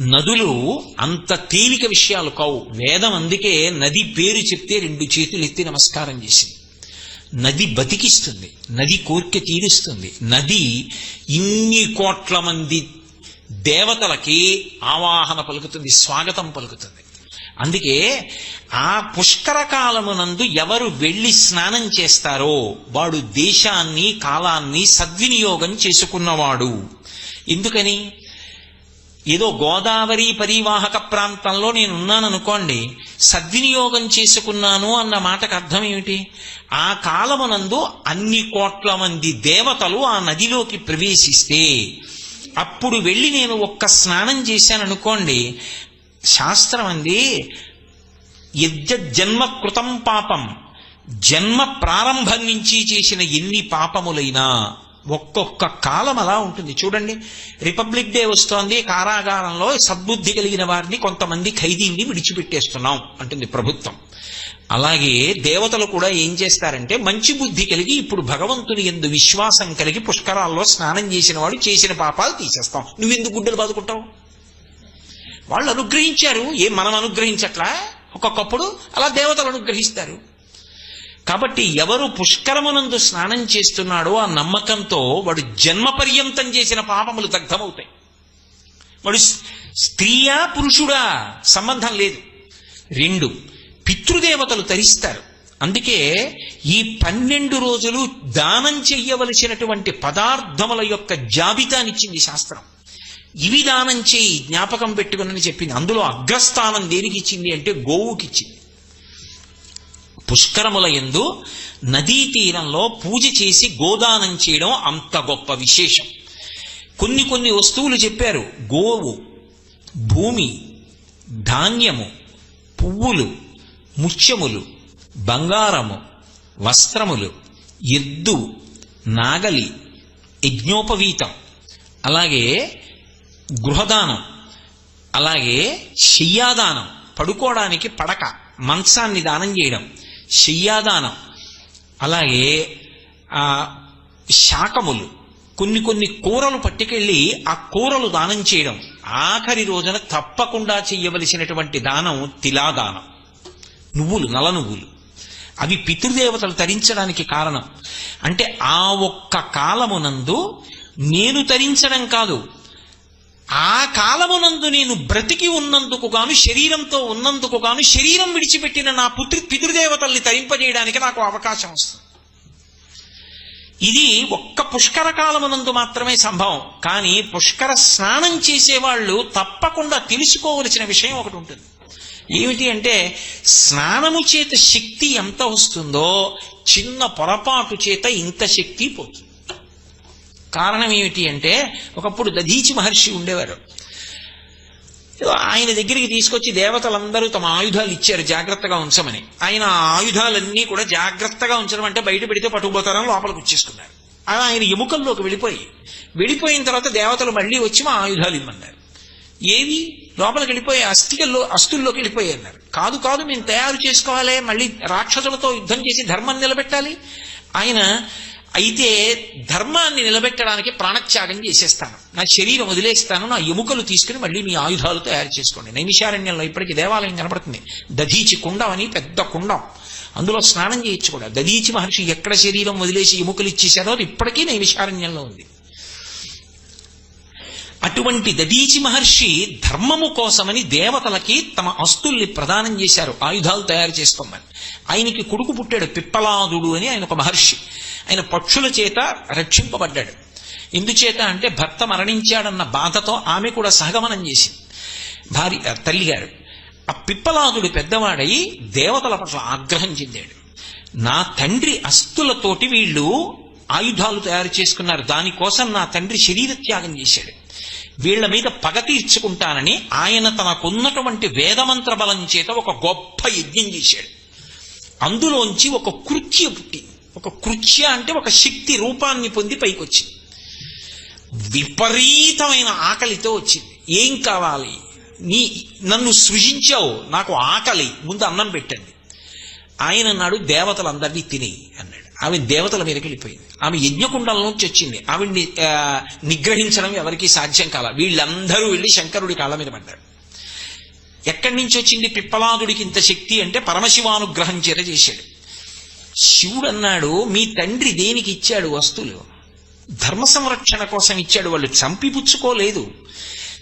నదులు అంత తేలిక విషయాలు కావు. వేదం అందుకే నది పేరు చెప్తే రెండు చేతులు ఎత్తి నమస్కారం చేసింది. నది బతికిస్తుంది. నది కోరిక తీరుస్తుంది. నది ఇన్ని కోట్ల మంది దేవతలకి ఆవాహన పలుకుతుంది స్వాగతం పలుకుతుంది. అందుకే ఆ పుష్కర కాలమునందు ఎవరు వెళ్ళి స్నానం చేస్తారో వాడు దేశాన్ని కాలాన్ని సద్వినియోగం చేసుకున్నవాడు. ఎందుకని? ఏదో గోదావరి పరివాహక ప్రాంతంలో నేను ఉన్నాననుకోండి సద్వినియోగం చేసుకున్నాను అన్న మాటకు అర్థం ఏమిటి? ఆ కాలమునందు అన్ని కోట్ల మంది దేవతలు ఆ నదిలోకి ప్రవేశిస్తే అప్పుడు వెళ్ళి నేను ఒక్క స్నానం చేశాను అనుకోండి శాస్త్రం అంది జన్మ కృతం పాపం జన్మ ప్రారంభం నుంచి చేసిన ఎన్ని పాపములైనా ఒక్కొక్క కాలం అలా ఉంటుంది. చూడండి రిపబ్లిక్ డే వస్తోంది కారాగారంలో సద్బుద్ధి కలిగిన వారిని కొంతమంది ఖైదీని విడిచిపెట్టేస్తున్నాం అంటుంది ప్రభుత్వం. అలాగే దేవతలు కూడా ఏం చేస్తారంటే మంచి బుద్ధి కలిగి ఇప్పుడు భగవంతుని ఎందు విశ్వాసం కలిగి పుష్కరాల్లో స్నానం చేసిన వాడు చేసిన పాపాలు తీసేస్తాం. నువ్వెందుకు గుడ్డలు బాదుకుంటావు? వాళ్ళు అనుగ్రహించారు. ఏ మనం అనుగ్రహించట్లా? ఒక్కొక్కప్పుడు అలా దేవతలు అనుగ్రహిస్తారు. కాబట్టి ఎవరు పుష్కరమునందు స్నానం చేస్తున్నాడో ఆ నమ్మకంతో వాడు జన్మ పర్యంతం చేసిన పాపములు దగ్ధమవుతాయి. వాడు స్త్రీయా పురుషుడా సంబంధం లేదు. రెండు పితృదేవతలు తరిస్తారు. అందుకే ఈ పన్నెండు రోజులు దానం చెయ్యవలసినటువంటి పదార్థముల యొక్క జాబితానిచ్చింది శాస్త్రం. ఇవి దానం చేయి జ్ఞాపకం పెట్టుకునని చెప్పింది అందులో అగ్రస్థానం దేనికి ఇచ్చింది అంటే గోవుకిచ్చింది. పుష్కరముల యందు నదీ తీరంలో పూజ చేసి గోదానం చేయడం అంత గొప్ప విశేషం. కొన్ని కొన్ని వస్తువులు చెప్పారు. గోవు భూమి ధాన్యము పువ్వులు ముత్యములు బంగారము వస్త్రములు ఎద్దు నాగలి యజ్ఞోపవీతం. అలాగే గృహదానం అలాగే శయ్యాదానం పడుకోవడానికి పడక మంచాన్ని దానం చేయడం. శయ్యాదానం అలాగే ఆ శాకములు కొన్ని కొన్ని కూరలు పట్టుకెళ్ళి ఆ కూరలు దానం చేయడం. ఆఖరి రోజున తప్పకుండా చెయ్యవలసినటువంటి దానం తిలాదానం. నువ్వులు నల నువ్వులు. అవి పితృదేవతలు తరించడానికి కారణం. అంటే ఆ ఒక్క కాలమునందు నేను తరించడం కాదు ఆ కాలమునందు నేను బ్రతికి ఉన్నందుకు గాను శరీరంతో ఉన్నందుకు గాను శరీరం విడిచిపెట్టిన నా పుత్రి పితృదేవతల్ని తరింపజేయడానికి నాకు అవకాశం వస్తుంది. ఇది ఒక్క పుష్కర కాలమునందు మాత్రమే సంభవం. కానీ పుష్కర స్నానం చేసేవాళ్ళు తప్పకుండా తెలుసుకోవలసిన విషయం ఒకటి ఉంటుంది. ఏమిటి అంటే స్నానము చేత శక్తి ఎంత వస్తుందో చిన్న పొరపాటు చేత ఇంత శక్తి పోతుంది. కారణం ఏమిటి అంటే ఒకప్పుడు దధీచి మహర్షి ఉండేవారు. ఆయన దగ్గరికి తీసుకొచ్చి దేవతలందరూ తమ ఆయుధాలు ఇచ్చారు జాగ్రత్తగా ఉంచమని. ఆయన ఆయుధాలన్నీ కూడా జాగ్రత్తగా ఉంచడం అంటే బయట పెడితే పట్టుకుపోతారని లోపలికి వచ్చేసుకున్నారు. అలా ఆయన ఎముకల్లోకి వెళ్ళిపోయి వెళ్ళిపోయిన తర్వాత దేవతలు మళ్ళీ వచ్చి మా ఆయుధాలు ఇవ్వన్నారు ఏవి? లోపలికి వెళ్ళిపోయి అస్థికల్లో అస్తుల్లోకి వెళ్ళిపోయి అన్నారు. కాదు కాదు మేము తయారు చేసుకోవాలి మళ్ళీ రాక్షసులతో యుద్ధం చేసి ధర్మం నిలబెట్టాలి. ఆయన అయితే ధర్మాన్ని నిలబెట్టడానికి ప్రాణత్యాగం చేసేస్తాను. నా శరీరం వదిలేస్తాను నా ఎముకలు తీసుకుని మళ్ళీ మీ ఆయుధాలు తయారు చేసుకోండి. నైమిషారణ్యంలో ఇప్పటికీ దేవాలయం కనబడుతుంది దధీచి కుండం అని పెద్ద కుండం. అందులో స్నానం చేయొచ్చు కూడా దధీచి మహర్షి ఎక్కడ శరీరం వదిలేసి ఎముకలు ఇచ్చేశారో అది ఇప్పటికీ నైమిషారణ్యంలో ఉంది. అటువంటి దదీచి మహర్షి ధర్మము కోసమని దేవతలకి తమ అస్తుల్ని ప్రదానం చేశారు ఆయుధాలు తయారు చేసుకోమని. ఆయనకి కొడుకు పుట్టాడు పిప్పలాదుడు అని ఆయన ఒక మహర్షి. ఆయన పక్షుల చేత రక్షింపబడ్డాడు. ఎందుచేత అంటే భర్త మరణించాడన్న బాధతో ఆమె కూడా సహగమనం చేసింది. భార్య తల్లిగారు ఆ పిప్పలాదుడు పెద్దవాడై దేవతల పట్ల ఆగ్రహం చెందాడు. నా తండ్రి అస్తులతోటి వీళ్ళు ఆయుధాలు తయారు చేసుకున్నారు. దానికోసం నా తండ్రి శరీర త్యాగం చేశాడు. వీళ్ళ మీద పగ తీర్చుకుంటానని ఆయన తనకున్నటువంటి వేదమంత్ర బలం చేత ఒక గొప్ప యజ్ఞం చేశాడు. అందులోంచి ఒక కృత్య పుట్టి ఒక కృత్య అంటే ఒక శక్తి రూపాన్ని పొంది పైకొచ్చింది. విపరీతమైన ఆకలితో వచ్చింది. ఏం కావాలి? నీ నన్ను సృజించావు నాకు ఆకలి ముందు అన్నం పెట్టండి. ఆయన అన్నాడు దేవతలందరినీ తిని అన్నాడు. ఆమె దేవతల మీదకి వెళ్ళిపోయింది. ఆమె యజ్ఞకుండం నుంచి వచ్చింది. ఆవిడ్ని నిగ్రహించడం ఎవరికీ సాధ్యం కాల. వీళ్ళందరూ వెళ్ళి శంకరుడి కాళ్ళ మీద పడ్డారు. ఎక్కడి నుంచి వచ్చింది? పిప్పలాదుడికి ఇంత శక్తి అంటే పరమశివానుగ్రహం చేత చేశాడు. శివుడు అన్నాడు మీ తండ్రి దేనికి ఇచ్చాడు వస్తువులు? ధర్మ సంరక్షణ కోసం ఇచ్చాడు. వాళ్ళు చంపి పుచ్చుకోలేదు.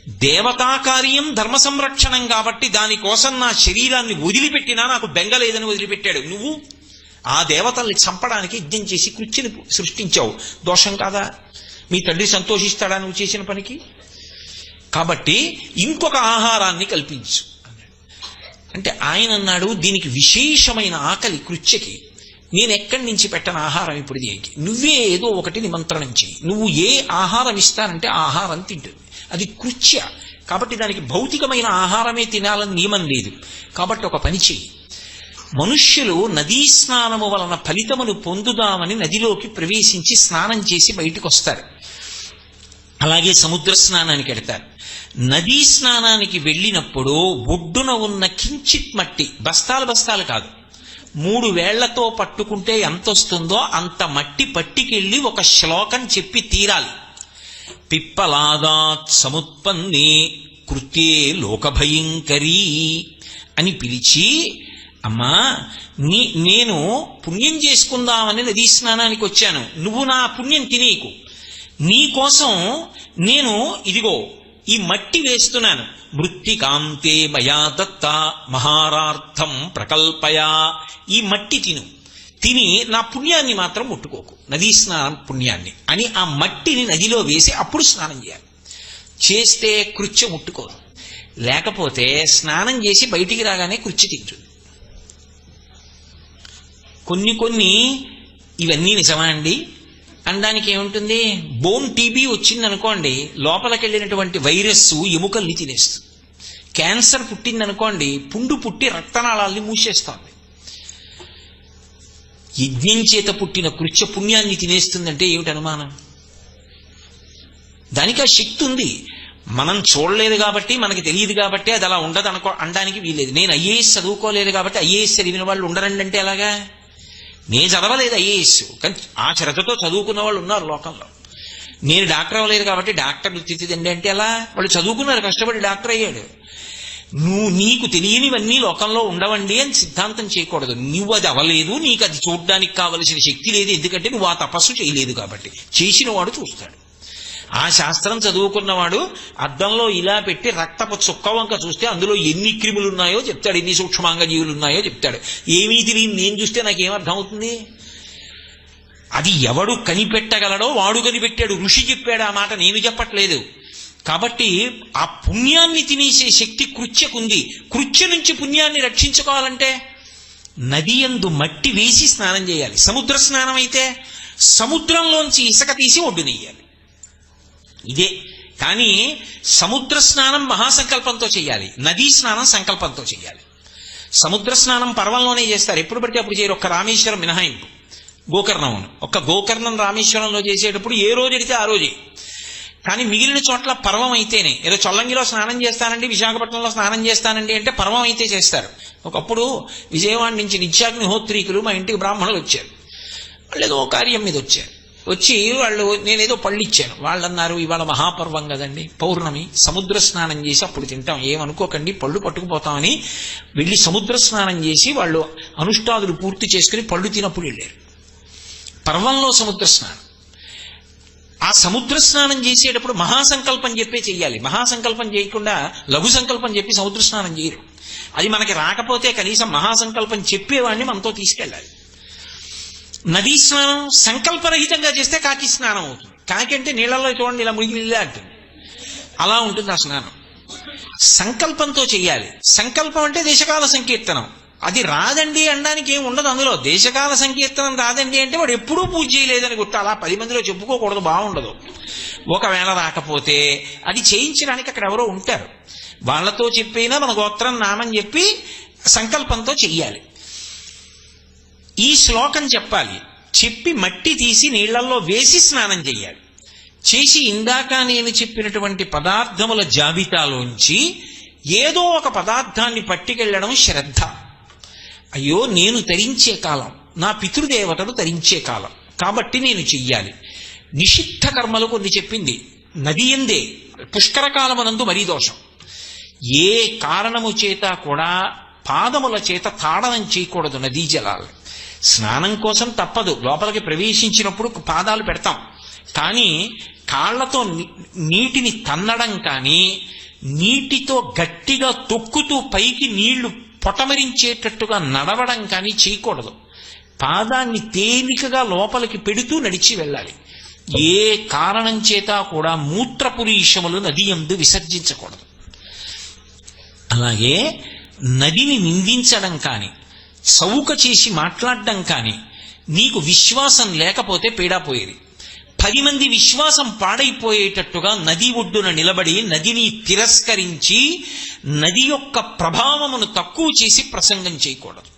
దేవతా కార్యం ధర్మ సంరక్షణం కాబట్టి దానికోసం నా శరీరాన్ని వదిలిపెట్టినా నాకు బెంగలేదని వదిలిపెట్టాడు. నువ్వు ఆ దేవతల్ని చంపడానికి యజ్ఞం చేసి కృత్యని సృష్టించావు. దోషం కాదా? మీ తండ్రి సంతోషిస్తాడా నువ్వు చేసిన పనికి? కాబట్టి ఇంకొక ఆహారాన్ని కల్పించు. అంటే ఆయన అన్నాడు దీనికి విశేషమైన ఆకలి కృత్యకి. నేను ఎక్కడి నుంచి పెట్టిన ఆహారం ఇప్పుడు దీనికి? నువ్వే ఏదో ఒకటి నిమంత్రణం చేయి. నువ్వు ఏ ఆహారం ఇస్తానంటే ఆహారం తింటుంది అది కృత్య. కాబట్టి దానికి భౌతికమైన ఆహారమే తినాలని నియమం లేదు. కాబట్టి ఒక పని చెయ్యి మనుష్యులు నదీ స్నానము వలన ఫలితమును పొందుదామని నదిలోకి ప్రవేశించి స్నానం చేసి బయటకు వస్తారు అలాగే సముద్ర స్నానానికి వెడతారు నదీ స్నానానికి వెళ్ళినప్పుడు ఒడ్డున ఉన్న కించిత్ మట్టి బస్తాలు బస్తాలు కాదు మూడు వేళ్ళతో పట్టుకుంటే ఎంత వస్తుందో అంత మట్టి పట్టికెళ్ళి ఒక శ్లోకం చెప్పి తీరాలి. పిప్పలాదాత్ సముత్పన్నే కృత్యే లోకభయంకరీ అని పిలిచి అమ్మా నీ నేను పుణ్యం చేసుకుందామని నదీ స్నానానికి వచ్చాను. నువ్వు నా పుణ్యం తినేకు నీ కోసం నేను ఇదిగో ఈ మట్టి వేస్తున్నాను. మృత్తికాంతే మయా దత్త మహారార్థం ప్రకల్పయా. ఈ మట్టి తిను. తిని నా పుణ్యాన్ని మాత్రం ముట్టుకోకు. నదీ స్నానం పుణ్యాన్ని. అని ఆ మట్టిని నదిలో వేసి అప్పుడు స్నానం చేయాలి. చేస్తే కృత్య ముట్టుకోదు. లేకపోతే స్నానం చేసి బయటికి రాగానే కృత్య తింటుంది. కొన్ని కొన్ని ఇవన్నీ నిజమా అండి? అనడానికి ఏముంటుంది? బోన్ టీబీ వచ్చింది అనుకోండి లోపలికి వెళ్ళినటువంటి వైరస్ ఎముకల్ని తినేస్తుంది. క్యాన్సర్ పుట్టింది అనుకోండి పుండు పుట్టి రక్తనాళాల్ని మూసేస్తుంది. యజ్ఞం చేత పుట్టిన కృత్య పుణ్యాన్ని తినేస్తుందంటే ఏమిటి అనుమానం? దానికి ఆ శక్తి ఉంది. మనం చూడలేదు కాబట్టి మనకి తెలియదు కాబట్టి అది అలా ఉండదు అనుకో అనడానికి వీలేదు నేను ఐఏఎస్ చదువుకోలేదు కాబట్టి ఐఏఎస్ చదివిన వాళ్ళు ఉండరండి అంటే ఎలాగా? నేను చదవలేదు ఐఏఎస్ కానీ ఆ శ్రద్ధతో చదువుకున్న వాళ్ళు ఉన్నారు లోకంలో. నేను డాక్టర్ అవ్వలేదు కాబట్టి డాక్టర్ వృత్తిదండి అంటే ఎలా? వాళ్ళు చదువుకున్నారు కష్టపడి డాక్టర్ అయ్యాడు. నువ్వు నీకు తెలియనివన్నీ లోకంలో ఉండవండి అని సిద్ధాంతం చేయకూడదు. నువ్వు అది అవ్వలేదు నీకు అది చూడడానికి కావలసిన శక్తి లేదు. ఎందుకంటే నువ్వు ఆ తపస్సు చేయలేదు కాబట్టి. చేసిన వాడు చూస్తాడు. ఆ శాస్త్రం చదువుకున్నవాడు అద్దంలో ఇలా పెట్టి రక్తపు చుక్క వంక చూస్తే అందులో ఎన్ని క్రిములు ఉన్నాయో చెప్తాడు ఎన్ని సూక్ష్మాంగ జీవులు ఉన్నాయో చెప్తాడు. ఏమీ తెలియని నేను చూస్తే నాకేం అర్థం అవుతుంది అది ఎవడు కనిపెట్టగలడో వాడు కనిపెట్టాడు. ఋషి చెప్పాడు ఆ మాట నేను చెప్పట్లేదు. కాబట్టి ఆ పుణ్యాన్ని తినేసే శక్తి కృత్యకుంది కృత్య నుంచి పుణ్యాన్ని రక్షించుకోవాలంటే నది యందు మట్టి వేసి స్నానం చేయాలి. సముద్ర స్నానం అయితే సముద్రంలోంచి ఇసుక తీసి ఒడ్డునెయ్యాలి. ఇదే. కానీ సముద్ర స్నానం మహాసంకల్పంతో చేయాలి నదీ స్నానం సంకల్పంతో చేయాలి సముద్ర స్నానం పర్వంలోనే చేస్తారు. ఎప్పుడు పడితే అప్పుడు చేయరు. ఒక్క రామేశ్వరం మినహాయింపు. గోకర్ణం ఒక్క గోకర్ణం రామేశ్వరంలో చేసేటప్పుడు ఏ రోజు అడిగితే ఆ రోజే. కానీ మిగిలిన చోట్ల పర్వం అయితేనే. ఏదో చొల్లంగిలో స్నానం చేస్తానండి విశాఖపట్నంలో స్నానం చేస్తానండి అంటే పర్వం అయితే చేస్తారు. ఒకప్పుడు విజయవాడ నుంచి నిత్యాగ్నిహోత్రీకులు మా ఇంటికి బ్రాహ్మణులు వచ్చారు. వాళ్ళు ఏదో కార్యం మీద వచ్చారు. వచ్చి వాళ్ళు నేనేదో పళ్ళు ఇచ్చాను వాళ్ళు అన్నారు ఇవాళ మహాపర్వం కదండి పౌర్ణమి సముద్ర స్నానం చేసి అప్పుడు తింటాం. ఏమనుకోకండి పళ్ళు పట్టుకుపోతామని వెళ్ళి సముద్ర స్నానం చేసి వాళ్ళు అనుష్ఠాదులు పూర్తి చేసుకుని పళ్ళు తినప్పుడు వెళ్ళారు. పర్వంలో సముద్ర స్నానం. ఆ సముద్ర స్నానం చేసేటప్పుడు మహాసంకల్పం చెప్పే చెయ్యాలి. మహాసంకల్పం చేయకుండా లఘు సంకల్పం చెప్పి సముద్ర స్నానం చేయరు. అది మనకి రాకపోతే కనీసం మహాసంకల్పం చెప్పేవాడిని మనతో తీసుకెళ్ళాలి. నదీ స్నానం సంకల్పరహితంగా చేస్తే కాకి స్నానం అవుతుంది. కాకి అంటే నీళ్ళలో చూడండి ఇలా మునిగి నీళ్ళే అంటుంది. అలా ఉంటుంది ఆ స్నానం. సంకల్పంతో చెయ్యాలి. సంకల్పం అంటే దేశకాల సంకీర్తనం. అది రాదండి అనడానికి ఏం ఉండదు అందులో. దేశకాల సంకీర్తనం రాదండి అంటే వాడు ఎప్పుడూ పూజ చేయలేదని గుర్తు అలా పది మందిలో చెప్పుకోకూడదు బాగుండదు. ఒకవేళ రాకపోతే అది చేయించడానికి అక్కడ ఎవరో ఉంటారు. వాళ్ళతో చెప్పినా మన గోత్రం నామని చెప్పి సంకల్పంతో చెయ్యాలి. ఈ శ్లోకం చెప్పాలి. చెప్పి మట్టి తీసి నీళ్ళల్లో వేసి స్నానం చేయాలి చేసి ఇందాక నేను చెప్పినటువంటి పదార్థముల జాబితాలోంచి ఏదో ఒక పదార్థాన్ని పట్టుకెళ్ళడం శ్రద్ధ. అయ్యో నేను తరించే కాలం నా పితృదేవతలు తరించే కాలం కాబట్టి నేను చెయ్యాలి. నిషిద్ధ కర్మలు కొన్ని చెప్పింది. నది ఎందే పుష్కరకాలమునందు మరీ దోషం. ఏ కారణము చేత కూడా పాదముల చేత తాడనం చేయకూడదు నదీ జలాలు. స్నానం కోసం తప్పదు. లోపలికి ప్రవేశించినప్పుడు పాదాలు పెడతాం. కానీ కాళ్ళతో నీటిని తన్నడం కానీ నీటితో గట్టిగా తొక్కుతూ పైకి నీళ్ళు పొటమరించేటట్టుగా నడవడం కానీ చేయకూడదు. పాదాన్ని తేలికగా లోపలికి పెడుతూ నడిచి వెళ్ళాలి. ఏ కారణం చేత కూడా మూత్రపురీషములు నది ఎందు విసర్జించకూడదు. అలాగే నదిని నిందించడం కానీ చౌక చేసి మాట్లాడడం కానీ నీకు విశ్వాసం లేకపోతే పీడాపోయేది పది మంది విశ్వాసం పాడైపోయేటట్టుగా నది ఒడ్డున నిలబడి నదిని తిరస్కరించి నది యొక్క ప్రభావమును తక్కువ చేసి ప్రసంగం చేయకూడదు.